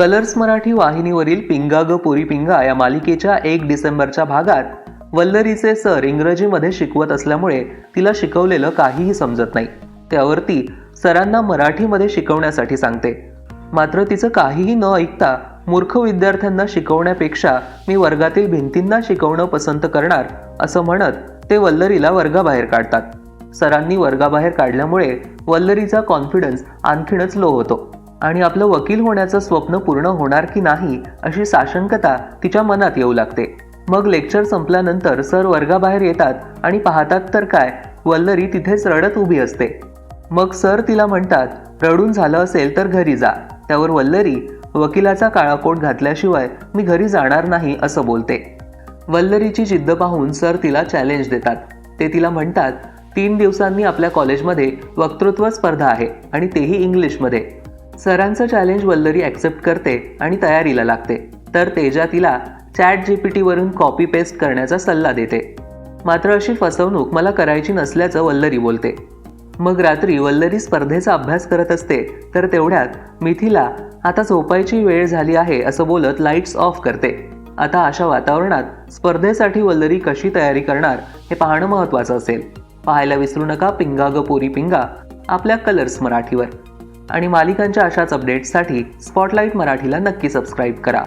Colours Marathi वाहिनीवरील पिंगा ग पोरी पिंगा या मालिकेच्या एक डिसेंबरच्या भागात वल्लरीचे सर इंग्रजीमध्ये शिकवत असल्यामुळे तिला शिकवलेलं काहीही समजत नाही. त्यावरती सरांना मराठीमध्ये शिकवण्यासाठी सांगते. मात्र तिचं काहीही न ऐकता मूर्ख विद्यार्थ्यांना शिकवण्यापेक्षा मी वर्गातील भिंतींना शिकवणं पसंत करणार असं म्हणत ते वल्लरीला वर्गाबाहेर काढतात. सरांनी वर्गाबाहेर काढल्यामुळे वल्लरीचा कॉन्फिडन्स आणखीनच लो होतो. आणि आपलं वकील होण्याचं स्वप्न पूर्ण होणार की नाही अशी साशंकता तिच्या मनात येऊ लागते. मग लेक्चर संपल्यानंतर सर वर्गाबाहेर येतात आणि पाहतात तर काय वल्लरी तिथेच रडत उभी असते. मग सर तिला म्हणतात रडून झालं असेल तर घरी जा. त्यावर वल्लरी वकिलाचा काळा कोट घातल्याशिवाय मी घरी जाणार नाही असं बोलते. वल्लरीची जिद्द पाहून सर तिला चॅलेंज देतात. ते तिला म्हणतात तीन दिवसांनी आपल्या कॉलेजमध्ये वक्तृत्व स्पर्धा आहे आणि तेही इंग्लिशमध्ये सरांचं चॅलेंज वल्लरी ॲक्सेप्ट करते आणि तयारीला लागते. तर तेजा तिला चॅट जी वरून कॉपी पेस्ट करण्याचा सल्ला देते. मात्र अशी फसवणूक मला करायची नसल्याचं वल्लरी बोलते. मग रात्री वल्लरी स्पर्धेचा अभ्यास करत असते तर तेवढ्यात मिथिला आता झोपायची वेळ झाली आहे असं बोलत लाईट्स ऑफ करते. आता अशा वातावरणात स्पर्धेसाठी वल्लरी कशी तयारी करणार हे पाहणं महत्त्वाचं असेल. पाहायला विसरू नका पिंगा ग पोरी पिंगा आपल्या कलर्स मराठीवर. आणि मालिकांच्या अशाच अपडेट्ससाठी स्पॉटलाईट मराठीला नक्की सबस्क्राईब करा.